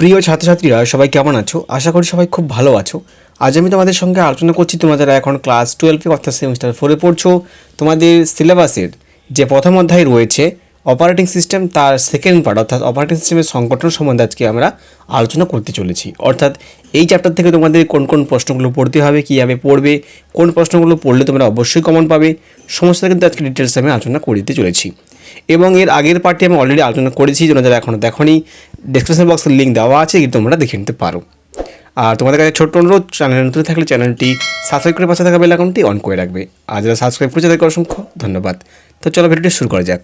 প্রিয় ছাত্রছাত্রীরা, সবাই কেমন আছো? আশা করি সবাই খুব ভালো আছো। আজ আমি তোমাদের সঙ্গে আলোচনা করছি, তোমরা যারা এখন ক্লাস টুয়েলভে অর্থাৎ সেমিস্টার ফোরে পড়ছো, তোমাদের সিলেবাসের যে প্রথম অধ্যায় রয়েছে অপারেটিং সিস্টেম তার সেকেন্ড পার্ট অর্থাৎ অপারেটিং সিস্টেমের সংগঠন সম্বন্ধে আজকে আমরা আলোচনা করতে চলেছি। অর্থাৎ এই চ্যাপ্টার থেকে তোমাদের কোন কোন প্রশ্নগুলো পড়তে হবে, কীভাবে পড়বে, কোন প্রশ্নগুলো পড়লে তোমরা অবশ্যই কমন পাবে, সমস্ত কিন্তু আজকে ডিটেলস আমি আলোচনা করে দিতে চলেছি। এবং এর আগের পার্টি আমি অলরেডি আলোচনা করেছি যারা এখনও দেখনি ডিসক্রিপশন বক্সের লিঙ্ক দেওয়া আছে তোমরা দেখে নিতে পারো। আর তোমাদের কাছে ছোট্ট অনুরোধ চ্যানেল নতুন থাকলে চ্যানেলটি সাবস্ক্রাইব করে পাশে থাকা বেল আইকনটি অন করে রাখবে। আর যারা সাবস্ক্রাইব করেছে, তাদেরকে অসংখ্য ধন্যবাদ। তো চলো ভিডিওটি শুরু করা যাক।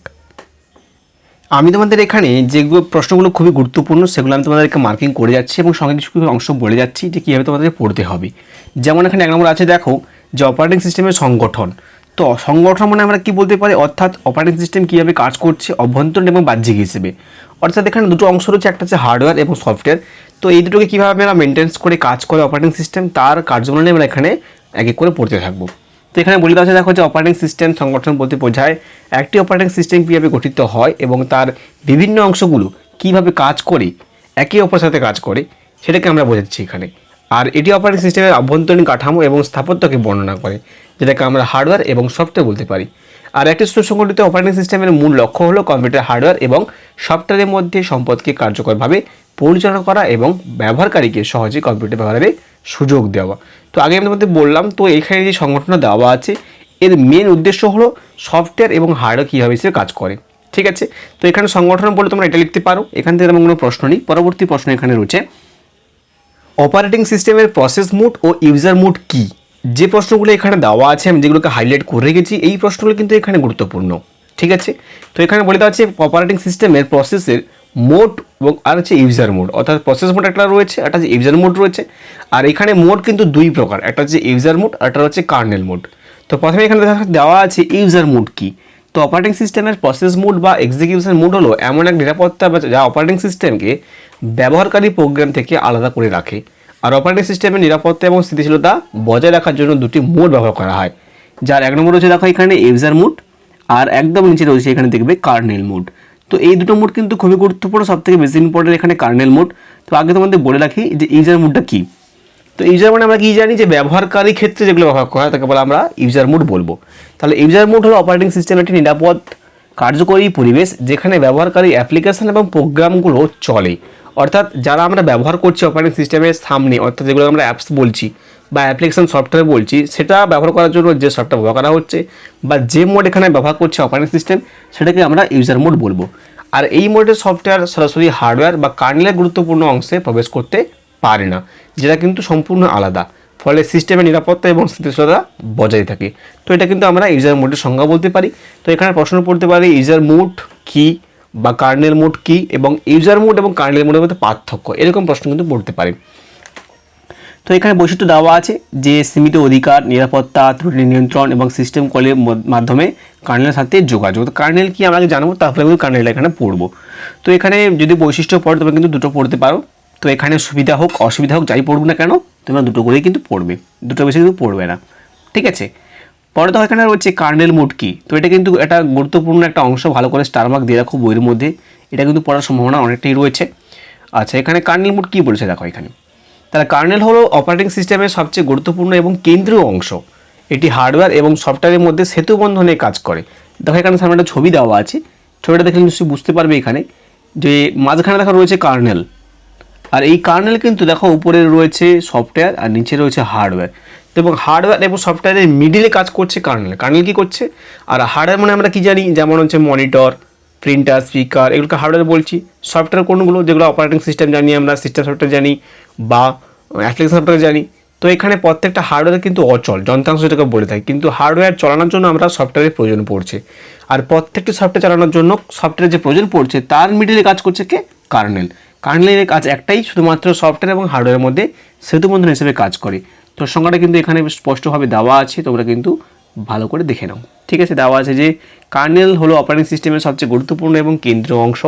আমি তোমাদের এখানে যেগুলো প্রশ্নগুলো খুবই গুরুত্বপূর্ণ, সেগুলো আমি তোমাদেরকে মার্কিং করে যাচ্ছি এবং সঙ্গে কিছু কিছু অংশ বলে যাচ্ছি যে কীভাবে তোমাদের পড়তে হবে। যেমন এখানে এক নম্বর আছে, দেখো, যে অপারেটিং সিস্টেমের সংগঠন। তো সংগঠন মানে আমরা কি বলতে পারি? অর্থাৎ অপারেটিং সিস্টেম কীভাবে কাজ করছে, অভ্যন্তরীণ এবং বাহ্যিক হিসেবে। অর্থাৎ এখানে দুটো অংশ রয়েছে, একটা হচ্ছে হার্ডওয়্যার এবং সফটওয়্যার তো এই দুটোকে কীভাবে আমরা মেনটেন্স করে কাজ করে অপারেটিং সিস্টেম তার কার্যক্রম আমরা এখানে এক এক করে পড়তে থাকব। তো এখানে বলে দেওয়া দেখো যে অপারেটিং সিস্টেম সংগঠন বলতে বোঝায়, একটি অপারেটিং সিস্টেম কীভাবে গঠিত হয় এবং তার বিভিন্ন অংশগুলো কীভাবে কাজ করে, একে অপরের সাথে কাজ করে, সেটাকে আমরা বোঝাচ্ছি এখানে। আর এটি অপারেটিং সিস্টেমের অভ্যন্তরীণ কাঠামো এবং স্থাপত্যকে বর্ণনা করে। যেটাকে আমরা হার্ডওয়্যার এবং সফটওয়্যার বলতে পারি। আর একটি সুসংগঠিত অপারেটিং সিস্টেমের মূল লক্ষ্য হলো কম্পিউটার হার্ডওয়্যার এবং সফটওয়্যারের মধ্যে সম্পদকে কার্যকরভাবে পরিচালনা করা এবং ব্যবহারকারীকে সহজে কম্পিউটার ব্যবহারের সুযোগ দেওয়া। তো আগে আমি তোমাদের বললাম, তো এখানে যে সংগঠনটা দেওয়া আছে, এর মেন উদ্দেশ্য হলো সফটওয়্যার এবং হার্ডওয়্যার কীভাবে হিসেবে কাজ করে। ঠিক আছে? তো এখানে সংগঠন বলে তোমরা এটা লিখতে পারো। এখান থেকে তেমন কোনো প্রশ্ন নেই। পরবর্তী প্রশ্ন এখানে রয়েছে অপারেটিং সিস্টেমের প্রসেস মুড ও ইউজার মুড কী? যে প্রশ্নগুলো এখানে দেওয়া আছে, আমি যেগুলোকে হাইলাইট করে রেখেছি, এই প্রশ্নগুলো কিন্তু এখানে গুরুত্বপূর্ণ, ঠিক আছে? তো এখানে বলে দেওয়া আছে অপারেটিং সিস্টেমের প্রসেসের মোড এবং আর হচ্ছে ইউজার মোড অর্থাৎ প্রসেস মোড একটা রয়েছে, একটা হচ্ছে ইউজার মোড রয়েছে, আর এখানে মোড কিন্তু দুই প্রকার, একটা হচ্ছে ইউজার মোড আর একটা হচ্ছে কার্নেল মোড তো প্রথমে এখানে দেওয়া আছে ইউজার মোড কি? তো অপারেটিং সিস্টেমের প্রসেস মোড বা এক্সিকিউশন মোড হলো এমন এক নিরাপত্তা যা অপারেটিং সিস্টেমকে ব্যবহারকারী প্রোগ্রাম থেকে আলাদা করে রাখে। আর অপারেটিং সিস্টেমের নিরাপত্তা এবং স্থিতিশীলতা বজায় রাখার জন্য দুটি মোড ব্যবহার করা হয়। যার এক নম্বর রয়েছে দেখো এখানে ইউজার মোড আর একদম নিচে রয়েছে এখানে দেখবে কার্নেল মোড তো এই দুটো মোড কিন্তু খুবই গুরুত্বপূর্ণ সব থেকে বেশি ইম্পর্টেন্ট এখানে কার্নেল মোড তো আগে তোমাদের বলে রাখি যে ইউজার মোডটা কী। তো ইউজার মানে আমরা কি জানি যে ব্যবহারকারী ক্ষেত্রে যেগুলো ব্যবহার করা হয়, তাকে বলে আমরা ইউজার মোড বলব। তাহলে ইউজার মোড হলো অপারেটিং সিস্টেমের একটি নিরাপদ, কার্যকরী পরিবেশ যেখানে ব্যবহারকারী অ্যাপ্লিকেশন এবং প্রোগ্রামগুলো চলে। অর্থাৎ যারা আমরা ব্যবহার করছি অপারেটিং সিস্টেমের সামনে, অর্থাৎ যেগুলো আমরা অ্যাপস বলছি বা অ্যাপ্লিকেশন সফটওয়্যার বলছি, সেটা ব্যবহার করার জন্য যে সফটওয়্যার ব্যবহার করা হচ্ছে বা যে মোড এখানে ব্যবহার করছে অপারেটিং সিস্টেম সেটাকে আমরা ইউজার মোড বলব। আর এই মোডের সফটওয়্যার সরাসরি হার্ডওয়্যার বা কার্নেলের গুরুত্বপূর্ণ অংশে প্রবেশ করতে পারে না, যেটা কিন্তু সম্পূর্ণ আলাদা। ফলে সিস্টেমের নিরাপত্তা এবং স্থিতিশীলতা বজায় থাকে। তো এটা কিন্তু আমরা ইউজার মোডের সংজ্ঞা বলতে পারি। তো এখানে প্রশ্ন পড়তে পারি ইউজার মোড কি? বা কার্নেল মোড কি এবং ইউজার মোড এবং কার্নেল মোডের মধ্যে পার্থক্য, এরকম প্রশ্ন কিন্তু পড়তে পারে। তো এখানে বৈশিষ্ট্য দেওয়া আছে যে সীমিত অধিকার, নিরাপত্তা, ত্রুটি নিয়ন্ত্রণ এবং সিস্টেম কলের মাধ্যমে কার্নেলের সাথে যোগাযোগ। তো কার্নেল কি আমরা জানব, তারপরে কিন্তু কার্নেল এখানে পড়ব। তো এখানে যদি বৈশিষ্ট্য পড়ো, তোমরা কিন্তু দুটো পড়তে পারো। তো এখানে সুবিধা হোক, অসুবিধা হোক, যাই পড়ব না কেন, তোমরা দুটো করেই কিন্তু পড়বে। দুটো বেশি কিন্তু পড়বে না। ঠিক আছে? পরে তো এখানে রয়েছে কার্নেল মোড কি? তো এটা কিন্তু একটা গুরুত্বপূর্ণ একটা অংশ, ভালো করে স্টার মার্ক দিয়ে রাখো বইয়ের মধ্যে। এটা কিন্তু পড়ার সম্ভাবনা অনেকটাই রয়েছে। আচ্ছা এখানে কার্নেল মোড কি বলেছে দেখো এখানে। তাহলে কার্নেল হলো অপারেটিং সিস্টেমের সবচেয়ে গুরুত্বপূর্ণ এবং কেন্দ্রীয় অংশ। এটি হার্ডওয়্যার এবং সফটওয়্যারের মধ্যে সেতু বন্ধনে কাজ করে। দেখো এখানে সামনে একটা ছবি দেওয়া আছে। ছবিটা দেখলে নিশ্চয়ই বুঝতে পারবে এখানে যে মাঝখানে দেখা রয়েছে কার্নেল। আর এই কার্নেল কিন্তু দেখো উপরে রয়েছে সফটওয়্যার আর নিচে রয়েছে হার্ডওয়্যার। এবং হার্ডওয়্যার এবং সফটওয়্যারের মিডিলে কাজ করছে কার্নেল। কার্নেল কী করছে? আর হার্ডওয়্যার মানে আমরা কী জানি? যেমন হচ্ছে মনিটর প্রিন্টার স্পিকার এগুলোকে হার্ডওয়্যার বলছি। সফটওয়্যার কোনগুলো? যেগুলো অপারেটিং সিস্টেম জানি আমরা সিস্টেম সফটওয়্যার জানি বা অ্যাপ্লিকেশন সফটওয়্যার জানি। তো এখানে প্রত্যেকটা হার্ডওয়্যার কিন্তু অচল, যন্ত্রাংশ যেটাকে বলে থাকি। কিন্তু হার্ডওয়্যার চালানোর জন্য আমরা সফটওয়্যারের প্রয়োজন পড়ছে। আর প্রত্যেকটি সফটওয়্যার চালানোর জন্য সফটওয়্যার যে প্রয়োজন পড়ছে, তার মিডিলে কাজ করছে কে? কার্নেল। কার্নেলের কাজ একটাই, শুধুমাত্র সফটওয়্যার এবং হার্ডওয়্যারের মধ্যে সেতুবন্ধন হিসেবে কাজ করে। তো সংখ্যাটা কিন্তু এখানে স্পষ্টভাবে দেওয়া আছে, তোমরা কিন্তু ভালো করে দেখে নাও। ঠিক আছে, দেওয়া আছে যে কার্নেল হলো অপারেটিং সিস্টেমের সবচেয়ে গুরুত্বপূর্ণ এবং কেন্দ্রীয় অংশ,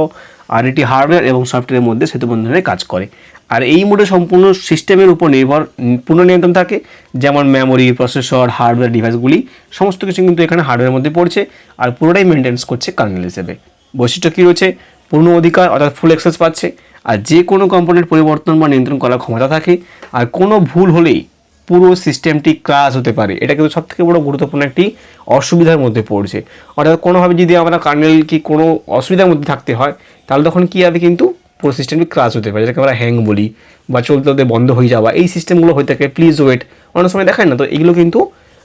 আর এটি হার্ডওয়্যার এবং সফটওয়্যারের মধ্যে সেতুবন্ধনে কাজ করে। আর এই মোডে সম্পূর্ণ সিস্টেমের উপর নির্ভর, পূর্ণ নিয়ন্ত্রণ থাকে, যেমন মেমোরি প্রসেসর হার্ডওয়্যার ডিভাইসগুলি সমস্ত কিছু কিন্তু এখানে হার্ডওয়্যারের মধ্যে পড়ছে, আর পুরোটাই মেনটেন্স করছে কার্নেল হিসেবে। বৈশিষ্ট্য কী রয়েছে? পূর্ণ অধিকার, অর্থাৎ ফুল অ্যাক্সেস পাচ্ছে, আর যে কোনো কম্পোনেন্ট পরিবর্তন বা নিয়ন্ত্রণ করার ক্ষমতা থাকে, আর কোনো ভুল হলেই পুরো সিস্টেমটি ক্রাশ হতে পারে। এটা কিন্তু সবথেকে বড় গুরুত্বপূর্ণ একটি অসুবিধার মধ্যে পড়ছে। অর্থাৎ কোনোভাবে যদি আমরা কার্নেল কি কোনো অসুবিধার মধ্যে থাকতে হয়, তাহলে তখন কী হবে কিন্তু পুরো সিস্টেমটি ক্রাশ হতে পারে। যেটাকে আমরা হ্যাং বলি বা চলতে চলতে বন্ধ হয়ে যাওয়া, এই সিস্টেমগুলো হয়ে থাকে প্লিজ ওয়েট অনেক সময় দেখায় না, তো এগুলো কিন্তু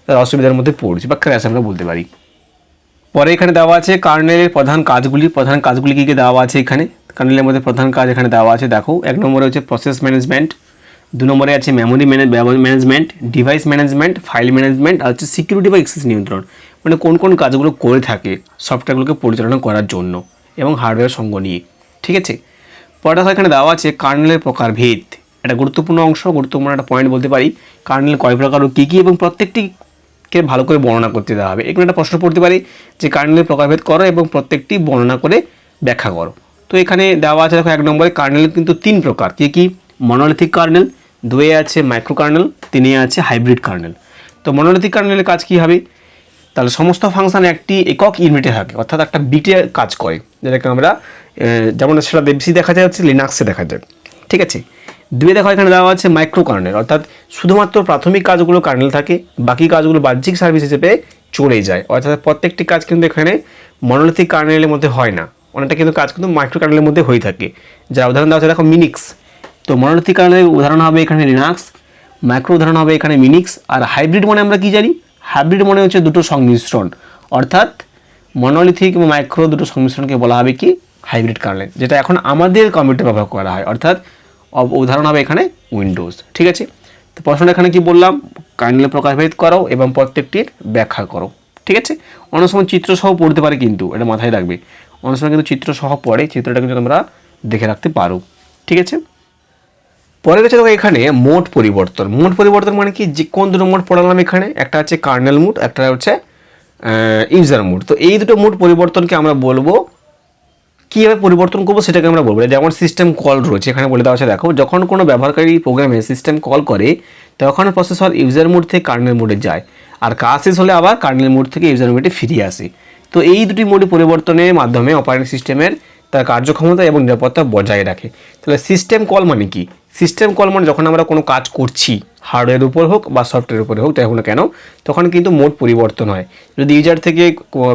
তার অসুবিধার মধ্যে পড়ছে বা ক্র্যাশ আমরা বলতে পারি। পরে এখানে দেওয়া আছে কার্নেলের প্রধান কাজগুলি। প্রধান কাজগুলি কী কী দেওয়া আছে এখানে? কার্নেলের মধ্যে প্রধান কাজ এখানে দেওয়া আছে। দেখো, এক নম্বরে হচ্ছে প্রসেস ম্যানেজমেন্ট দু নম্বরে আছে memory management device management file management আর হচ্ছে সিকিউরিটি বা এক্সেস নিয়ন্ত্রণ। মানে কোন কোন কাজগুলো করে থাকে সফটওয়্যারগুলোকে পরিচালনা করার জন্য এবং হার্ডওয়্যার সঙ্গ নিয়ে। ঠিক আছে? পরে দেখো, এখানে দেওয়া আছে কার্নেলের প্রকারভেদ। একটা গুরুত্বপূর্ণ অংশ, গুরুত্বপূর্ণ একটা পয়েন্ট বলতে পারি। কার্নেল কয় প্রকার ও কী কী এবং প্রত্যেকটিকে ভালো করে বর্ণনা করতে দেওয়া হবে। এখানে একটা প্রশ্ন পড়তে পারি যে কার্নেলের প্রকারভেদ করো এবং প্রত্যেকটি বর্ণনা করে ব্যাখ্যা করো। তো এখানে দেওয়া আছে দেখো এক নম্বরে কার্নেল কিন্তু তিন প্রকার। কী কী? মনোলিথিক কার্নেল দুয়ে আছে মাইক্রো কার্নেল তিনে আছে হাইব্রিড কার্নেল তো মনোলিথিক কার্নেলের কাজ কী হবে? তাহলে সমস্ত ফাংশন একটি একক ইউনিটে থাকে, অর্থাৎ একটা বিটে কাজ করে। যেটাকে আমরা যেমন সেটা বেশি দেখা যায়, হচ্ছে লিনাক্সে দেখা যায়। ঠিক আছে? দুয়ে দেখা, এখানে দেওয়া আছে মাইক্রো কার্নেল অর্থাৎ শুধুমাত্র প্রাথমিক কাজগুলো কার্নেল থাকে, বাকি কাজগুলো বাহ্যিক সার্ভিস হিসেবে চলে যায়। অর্থাৎ প্রত্যেকটি কাজ কিন্তু এখানে মনোলিথিক কার্নেলের মধ্যে হয় না। অনেকটা কিন্তু কাজ কিন্তু মাইক্রো কার্নেলের মধ্যে হয়ে থাকে। যার উদাহরণ দেওয়া হচ্ছে দেখো মিনিক্স তো মনোলিথিক কার্নেলের উদাহরণ হবে এখানে লিনাক্স মাইক্রো উদাহরণ হবে এখানে মিনিক্স, আর হাইব্রিড মানে আমরা কি জানি? হাইব্রিড মানে হচ্ছে দুটো সংমিশ্রণ। অর্থাৎ মনোলিথিক এবং মাইক্রো দুটো সংমিশ্রণকে বলা হবে কি? হাইব্রিড কার্নেল যেটা এখন আমাদের কম্পিউটার ব্যবহার করা হয়। অর্থাৎ উদাহরণ হবে এখানে উইন্ডোজ, ঠিক আছে? তো প্রশ্নটা এখানে কি বললাম? কার্নেলের প্রকারভেদ করো এবং প্রত্যেকটির ব্যাখ্যা করো, ঠিক আছে? অনেক সময় চিত্র সহ পড়তে পারে কিন্তু, এটা মাথায় রাখবে। অনেক সময় কিন্তু চিত্র সহ পড়ে চিত্রটা কিন্তু তোমরা দেখে রাখতে পারো, ঠিক আছে? পরে গেছে দেখো এখানে মোড পরিবর্তন। মোড পরিবর্তন মানে কি? যে কোন দুটো মোড পড়ালাম এখানে? একটা হচ্ছে কার্নেল মোড একটা হচ্ছে ইউজার মোড তো এই দুটো মোড পরিবর্তনকে আমরা বলব, কীভাবে পরিবর্তন করব সেটাকে আমরা বলব। যেমন সিস্টেম কল রয়েছে, এখানে বলে দেওয়া আছে, দেখো, যখন কোনো ব্যবহারকারী প্রোগ্রামে সিস্টেম কল করে, তখন প্রসেসর ইউজার মোড থেকে কার্নেল মোডে যায়। আর কাজ শেষ হলে আবার কার্নেল মোড থেকে ইউজার মোডে ফিরিয়ে আসে। তো এই দুটি মোড পরিবর্তনের মাধ্যমে অপারেটিং সিস্টেমের তার কার্যক্ষমতা এবং নিরাপত্তা বজায় রাখে। তাহলে সিস্টেম কল মানে কি? সিস্টেম কল মানে যখন আমরা কোনো কাজ করছি হার্ডওয়্যারের উপর হোক বা সফটওয়্যারের উপরে হোক যাই হোক না কেন, তখন কিন্তু মোড পরিবর্তন হয়। যদি ইউজার থেকে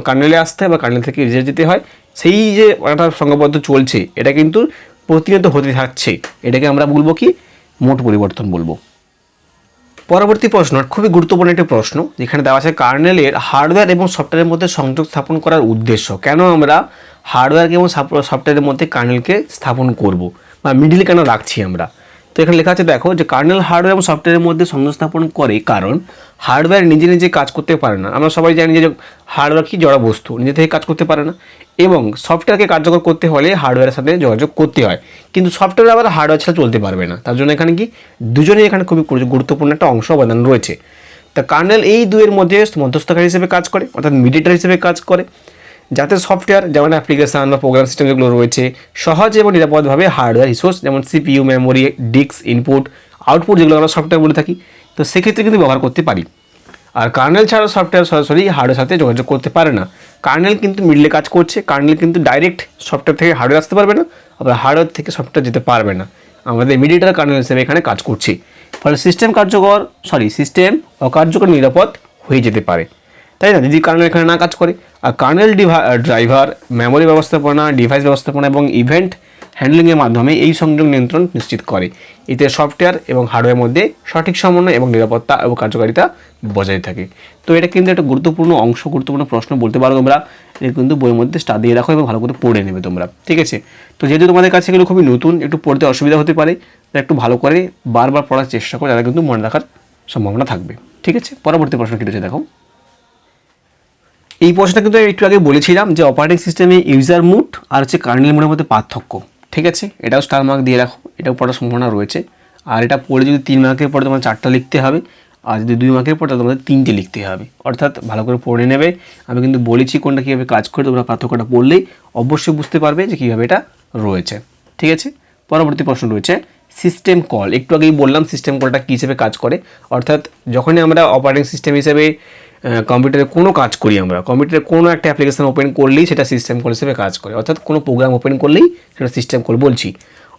কার্নেলে আসতে হয় বা কার্নেল থেকে ইউজার যেতে হয়, সেই যে একটা সংঘবদ্ধ চলছে, এটা কিন্তু প্রতিনিয়ত হতে থাকছে। এটাকে আমরা বলব কি? মোট পরিবর্তন বলব। পরবর্তী প্রশ্ন, খুবই গুরুত্বপূর্ণ একটি প্রশ্ন, যেখানে দেওয়া আছে কার্নেলের হার্ডওয়্যার এবং সফটওয়্যারের মধ্যে সংযোগ স্থাপন করার উদ্দেশ্য। কেন আমরা হার্ডওয়্যারকে এবং সফটওয়্যারের মধ্যে কার্নেলকে স্থাপন করব? বা মিডিল কেন রাখছি আমরা? তো এখানে লেখা আছে, দেখো, যে কার্নেল হার্ডওয়্যার এবং সফটওয়্যারের মধ্যে সংযোগ স্থাপন করে, কারণ হার্ডওয়্যার নিজে নিজে কাজ করতে পারে না। আমরা সবাই জানি যে হার্ডওয়্যার কি? জড়া বস্তু। নিজে থেকে কাজ করতে পারে না। এবং সফটওয়্যারকে কার্যকর করতে হলে হার্ডওয়্যারের সাথে যোগাযোগ করতে হয়। কিন্তু সফটওয়্যার আবার হার্ডওয়্যার ছাড়া চলতে পারবে না। তার জন্য এখানে কি? দুজনেই এখানে খুবই গুরুত্বপূর্ণ একটা অংশ অবদান রয়েছে। তা কার্নেল এই দুয়ের মধ্যে মধ্যস্থকারী হিসেবে কাজ করে, অর্থাৎ মিডিয়েটার হিসেবে কাজ করে। যাতে সফটওয়্যার যেমন অ্যাপ্লিকেশান বা প্রোগ্রাম সিস্টেম যেগুলো রয়েছে সহজ এবং নিরাপদভাবে হার্ডওয়্যার রিসোর্স যেমন CPU memory disk input output যেগুলো আমরা সফটওয়্যার বলে থাকি, তো সেক্ষেত্রে কিন্তু ব্যবহার করতে পারি। আর কার্নেল ছাড়া সফটওয়্যার সরাসরি হার্ডওয়্যার সাথে যোগাযোগ করতে পারে না। কার্নেল কিন্তু মিডলে কাজ করছে কার্নেল কিন্তু ডাইরেক্ট সফটওয়্যার থেকে হার্ডওয়্যার আসতে পারবে না, আবার হার্ডওয়্যার থেকে সফটওয়্যার যেতে পারবে না। আমাদের মিডিয়েটার কার্নেল হিসেবে এখানে কাজ করছে। ফলে সিস্টেম কার্যকর সরি সিস্টেম অকার্যকর, নিরাপদ হয়ে যেতে পারে। তাই না? যদি কার্নেল এখানে না কাজ করে। আর কার্নেল ড্রাইভার মেমোরি ব্যবস্থাপনা ডিভাইস ব্যবস্থাপনা এবং ইভেন্ট হ্যান্ডলিংয়ের মাধ্যমে এই সংযোগ নিয়ন্ত্রণ নিশ্চিত করে। এতে সফটওয়্যার এবং হার্ডওয়্যার মধ্যে সঠিক সমন্বয় এবং নিরাপত্তা এবং কার্যকারিতা বজায় থাকে। তো এটা কিন্তু একটা গুরুত্বপূর্ণ অংশ, গুরুত্বপূর্ণ প্রশ্ন বলতে পারো তোমরা। এটা কিন্তু বইয়ের মধ্যে স্টার দিয়ে রাখো এবং ভালো করে পড়ে নেবে তোমরা। ঠিক আছে? তো যেহেতু তোমাদের কাছে এগুলো খুবই নতুন, একটু পড়তে অসুবিধা হতে পারে, তাই একটু ভালো করে বারবার পড়ার চেষ্টা করো তাহলে কিন্তু মনে রাখার সম্ভাবনা থাকবে। ঠিক আছে? পরবর্তী প্রশ্ন কী রয়েছে দেখো। এই প্রশ্নটা কিন্তু একটু আগে বলেছিলাম যে অপারেটিং সিস্টেমে ইউজার মুড আর হচ্ছে কার্নেল মোডের মধ্যে পার্থক্য। ঠিক আছে? এটাও স্টার মার্ক দিয়ে রাখো। এটাও পড়ার সম্ভাবনা রয়েছে। আর এটা পড়ে যদি তিন মার্কের পরে তোমার চারটা লিখতে হবে, আর যদি দুই মার্কের পরে তোমাদের তিনটে লিখতে হবে। অর্থাৎ ভালো করে পড়ে নেবে। আমি কিন্তু বলেছি কোনটা কীভাবে কাজ করে, তোমরা পার্থক্যটা পড়লেই অবশ্যই বুঝতে পারবে যে কীভাবে এটা রয়েছে। ঠিক আছে? পরবর্তী প্রশ্ন রয়েছে সিস্টেম কল একটু আগেই বললাম সিস্টেম কলটা কী হিসেবে কাজ করে। অর্থাৎ যখনই আমরা অপারেটিং সিস্টেম হিসেবে কম্পিউটারে কোনো কাজ করি আমরা। কম্পিউটারে কোনো একটা অ্যাপ্লিকেশান ওপেন করলেই সেটা সিস্টেম কল হিসেবে কাজ করে। অর্থাৎ কোনো প্রোগ্রাম ওপেন করলেই সেটা সিস্টেম কল বলছি।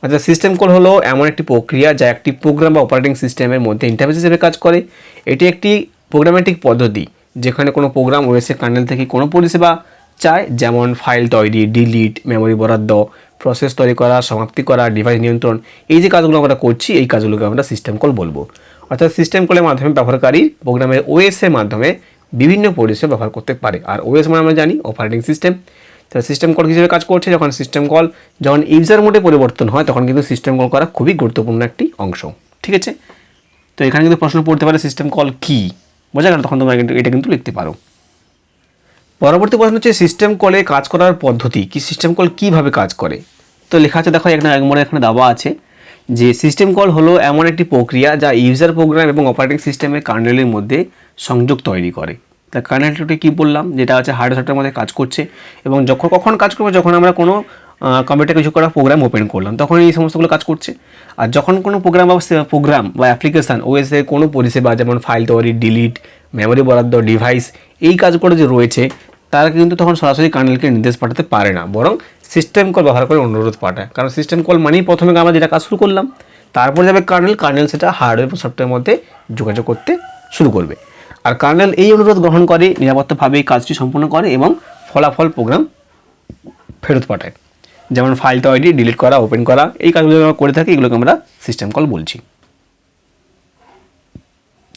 অর্থাৎ সিস্টেম কল হলো এমন একটি প্রক্রিয়া যা একটি প্রোগ্রাম বা অপারেটিং সিস্টেমের মধ্যে ইন্টারফেস হিসেবে কাজ করে। এটি একটি প্রোগ্রামেটিক পদ্ধতি যেখানে কোনো প্রোগ্রাম ওয়েসে কার্নেল থেকে কোনো পরিষেবা চায়, যেমন ফাইল তৈরি ডিলিট মেমোরি বরাদ্দ প্রসেস তৈরি করা, সমাপ্তি করা ডিভাইস নিয়ন্ত্রণ। এই যে কাজগুলো আমরা করছি, এই কাজগুলোকে আমরা সিস্টেম কল বলব। অর্থাৎ সিস্টেম কলের মাধ্যমে ব্যবহারকারী প্রোগ্রামের ওএসের মাধ্যমে বিভিন্ন পরিষেবা ব্যবহার করতে পারে। আর ওএস মানে আমরা জানি অপারেটিং সিস্টেম তাহলে সিস্টেম কল হিসেবে কাজ করছে? যখন সিস্টেম কল যখন ইউজার মোডে পরিবর্তন হয়, তখন কিন্তু সিস্টেম কল করা খুবই গুরুত্বপূর্ণ একটি অংশ। ঠিক আছে? তো এখানে কিন্তু প্রশ্ন পড়তে পারে সিস্টেম কল কী? বোঝা গেল, তখন তোমরা কিন্তু এটা কিন্তু লিখতে পারো। পরবর্তী প্রশ্ন হচ্ছে সিস্টেম কলে কাজ করার পদ্ধতি কি? সিস্টেম কল কীভাবে কাজ করে? তো লেখা আছে, দেখো, এখানে এক নম্বরে এখানে দেওয়া আছে। যে সিস্টেম কল হলো এমন একটি প্রক্রিয়া যা ইউজার প্রোগ্রাম এবং অপারেটিং সিস্টেমের কার্নেলের মধ্যে সংযোগ তৈরি করে। তা কার্নেলটি কী বললাম? যেটা আছে হার্ড সফটওয়্যার মধ্যে কাজ করছে এবং যখন কখন কাজ করবে? যখন আমরা কোনো কম্পিউটার কিছু করা প্রোগ্রাম ওপেন করলাম তখন এই সমস্তগুলো কাজ করছে। আর যখন কোনো প্রোগ্রাম বা প্রোগ্রাম বা অ্যাপ্লিকেশান ওএসে কোনো পরিষেবা, যেমন ফাইল তৈরি ডিলিট মেমোরি বরাদ্দ ডিভাইস এই কাজগুলো যে রয়েছে, তারা কিন্তু তখন সরাসরি কার্নেলকে নির্দেশ পাঠাতে পারে না। বরং সিস্টেম কল ব্যবহার করে অনুরোধ পাঠায়। কারণ সিস্টেম কল মানেই প্রথমে আমরা যেটা কাজ শুরু করলাম, তারপরে যাবে কার্নেল কার্নেল সেটা হার্ডওয়্যার এবং সফটওয়্যারের মধ্যে যোগাযোগ করতে শুরু করবে। আর কার্নেল এই অনুরোধ গ্রহণ করে, নিরাপত্তাভাবে এই কাজটি সম্পূর্ণ করে এবং ফলাফল প্রোগ্রাম ফেরত পাঠায়। যেমন ফাইলটা তৈরি ডিলিট করা ওপেন করা, এই কাজগুলো আমরা করে থাকি, এগুলোকে আমরা সিস্টেম কল বলছি।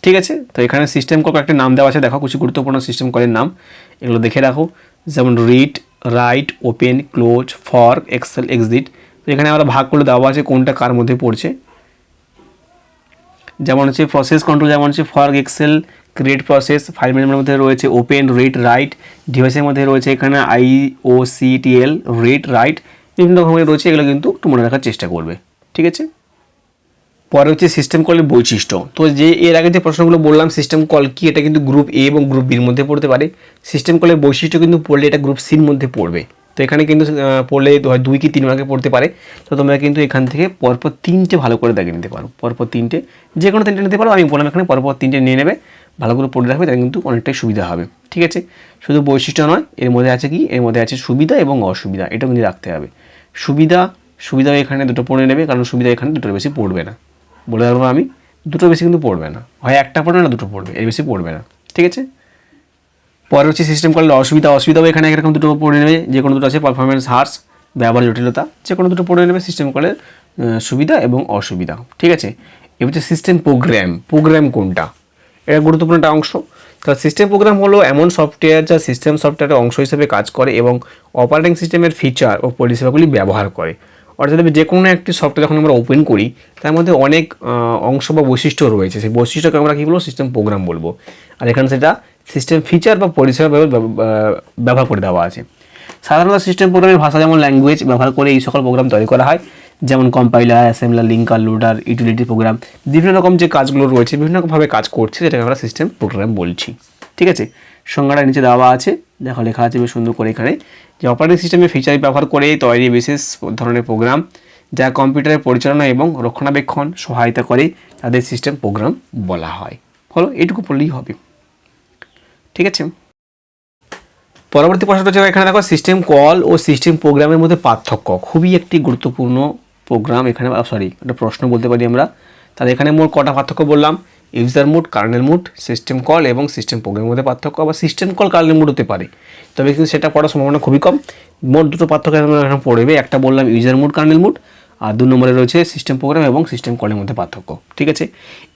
ঠিক আছে? তো এখানে সিস্টেম কল একটা নাম দেওয়া আছে। দেখো, কিছু গুরুত্বপূর্ণ সিস্টেম কলের নাম। এগুলো দেখে রাখো। যেমন read write open close fork exec exit তো এখানে আমরা ভাগ করে দেওয়া আছে কোনটা কার মধ্যে পড়ছে। যেমন হচ্ছে প্রসেস কন্ট্রোল যেমন হচ্ছে fork exec create process file ম্যানেজমেন্টের মধ্যে রয়েছে ওপেন রিড রাইট ডিভাইসের মধ্যে রয়েছে এখানে I O C T L read write বিভিন্ন রকমের রয়েছে, এগুলো কিন্তু একটু মনে রাখার চেষ্টা করবে। ঠিক আছে? পরে হচ্ছে সিস্টেম কলের বৈশিষ্ট্য। তো যে এর আগে যে প্রশ্নগুলো বললাম সিস্টেম কল কি? এটা কিন্তু গ্রুপ এ এবং গ্রুপ বির মধ্যে পড়তে পারে। সিস্টেম কলের বৈশিষ্ট্য কিন্তু পড়লে এটা গ্রুপ সির মধ্যে পড়বে। তো এখানে কিন্তু পড়লে দুই কি তিন মার্কে পড়তে পারে। তো তোমরা কিন্তু এখান থেকে পরপর তিনটে ভালো করে দেখে নিতে পারো। পরপর তিনটে, যে কোনো তিনটে নিতে পারো, আমি বললাম এখানে পরপর তিনটে নিয়ে নেবে। ভালো করে পড়ে রাখবে তাহলে কিন্তু অনেকটাই সুবিধা হবে। ঠিক আছে? শুধু বৈশিষ্ট্য নয়, এর মধ্যে আছে কি? এর মধ্যে আছে সুবিধা এবং অসুবিধা। এটা কিন্তু রাখতে হবে। সুবিধা সুবিধা এখানে দুটো পড়ে নেবে, কারণ সুবিধা এখানে দুটোর বেশি পড়বে না। বলে রাখব আমি, দুটো বেশি কিন্তু পড়বে না। হয় একটা পড়বে না, দুটো পড়বে, এর বেশি পড়বে না। ঠিক আছে? পরে হচ্ছে সিস্টেম করলে অসুবিধা অসুবিধাও এখানে একরকম দুটো পড়ে নেবে, যে কোনো দুটো আছে পারফরমেন্স হার্স ব্যবহার জটিলতা, যে কোনো দুটো পড়ে নেবে সিস্টেম কলের সুবিধা এবং অসুবিধা। ঠিক আছে? এবার হচ্ছে সিস্টেম প্রোগ্রাম প্রোগ্রাম কোনটা? এটা গুরুত্বপূর্ণ একটা অংশ। তাহলে সিস্টেম প্রোগ্রাম হলো এমন সফটওয়্যার যা সিস্টেম সফটওয়্যারের অংশ হিসেবে কাজ করে এবং অপারেটিং সিস্টেমের ফিচার ও পরিষেবাগুলি ব্যবহার করে। অর্থাৎ যে কোনো একটি সফটওয়্যার যখন আমরা ওপেন করি, তার মধ্যে অনেক অংশ বা বৈশিষ্ট্য রয়েছে। সেই বৈশিষ্ট্যকে আমরা কী বলব? সিস্টেম প্রোগ্রাম বলব। আর এখানে সেটা সিস্টেম ফিচার বা পরিষেবা ব্যবহার করে দেওয়া আছে। সাধারণত সিস্টেম প্রোগ্রামের ভাষা যেমন ল্যাঙ্গুয়েজ ব্যবহার করে এই সকল প্রোগ্রাম তৈরি করা হয়, যেমন compiler assembler linker loader utility program বিভিন্ন রকম যে কাজগুলো রয়েছে, বিভিন্ন রকমভাবে কাজ করছে যেটাকে আমরা সিস্টেম প্রোগ্রাম বলছি। ঠিক আছে? সংজ্ঞাটা নিচে দেওয়া আছে। দেখো, লেখা আছে বেশ সুন্দর করে এখানে। যে অপারেটিং সিস্টেমের ফিচার ব্যবহার করে তৈরি বিশেষ ধরনের প্রোগ্রাম যা কম্পিউটারের পরিচালনা এবং রক্ষণাবেক্ষণ সহায়তা করে তাদের সিস্টেম প্রোগ্রাম বলা হয়। হলো এটুকু পড়লেই হবে। ঠিক আছে? পরবর্তী প্রশ্নটা হচ্ছে, এখানে দেখো সিস্টেম কল ও সিস্টেম প্রোগ্রামের মধ্যে পার্থক্য। খুবই একটি গুরুত্বপূর্ণ প্রোগ্রাম এখানে সরি একটা প্রশ্ন বলতে পারি আমরা। তাহলে এখানে মোট কটা পার্থক্য বললাম? User mode kernel mode system call এবং সিস্টেম প্রোগ্রামের মধ্যে পার্থক্য আবার সিস্টেম কল কার্নেল মুড হতে পারে। তবে কিন্তু সেটা পড়ার সম্ভাবনা খুবই কম। মোট দুটো পার্থক্য এখানে পড়বে। একটা বললাম ইউজার মুড কার্নেল মুড আর দু নম্বরে রয়েছে সিস্টেম প্রোগ্রাম এবং সিস্টেম কলের মধ্যে পার্থক্য। ঠিক আছে?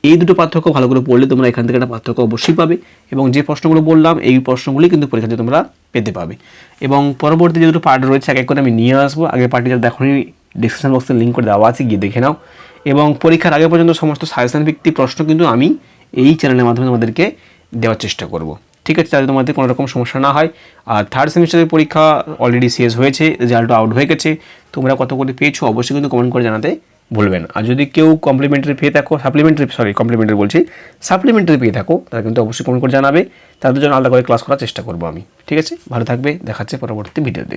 এই দুটো পার্থক্য ভালো করে পড়লে তোমরা এখান থেকে একটা পার্থক্য অবশ্যই পাবে এবং যে প্রশ্নগুলো বললাম, এই প্রশ্নগুলি কিন্তু পরীক্ষাতে তোমরা পেতে পাবে। এবং পরবর্তী যে দুটো পার্ট রয়েছে, এক এক করে আমি নিয়ে আসব। আগের পার্টি যা দেখো ডিসক্রিপশন বক্সে লিঙ্ক করে দেওয়া আছে, গিয়ে দেখে নাও। এবং পরীক্ষার আগে পর্যন্ত সমস্ত সাজেশন ভিত্তিক প্রশ্ন কিন্তু আমি এই চ্যানেলের মাধ্যমে তোমাদেরকে দেওয়ার চেষ্টা করব। ঠিক আছে যাতে তোমাদের কোনো রকম সমস্যা না হয়। আর থার্ড সেমিস্টারের পরীক্ষা অলরেডি শেষ হয়েছে রেজাল্ট আউট হয়ে গেছে। তোমরা কত করে পেয়েছ অবশ্যই কিন্তু কমেন্ট করে জানাতে ভুলবেন আর যদি কেউ কমপ্লিমেন্টারি পেয়ে থাকো সাপ্লিমেন্টারি সরি কমপ্লিমেন্টারি বলছি সাপ্লিমেন্টারি পেয়ে থাকো, তারা কিন্তু অবশ্যই কমেন্ট করে জানাবে। তাদের জন্য আলাদা করে ক্লাস করার চেষ্টা করব আমি। ঠিক আছে, ভালো থাকবে, দেখাচ্ছে পরবর্তী ভিডিওতে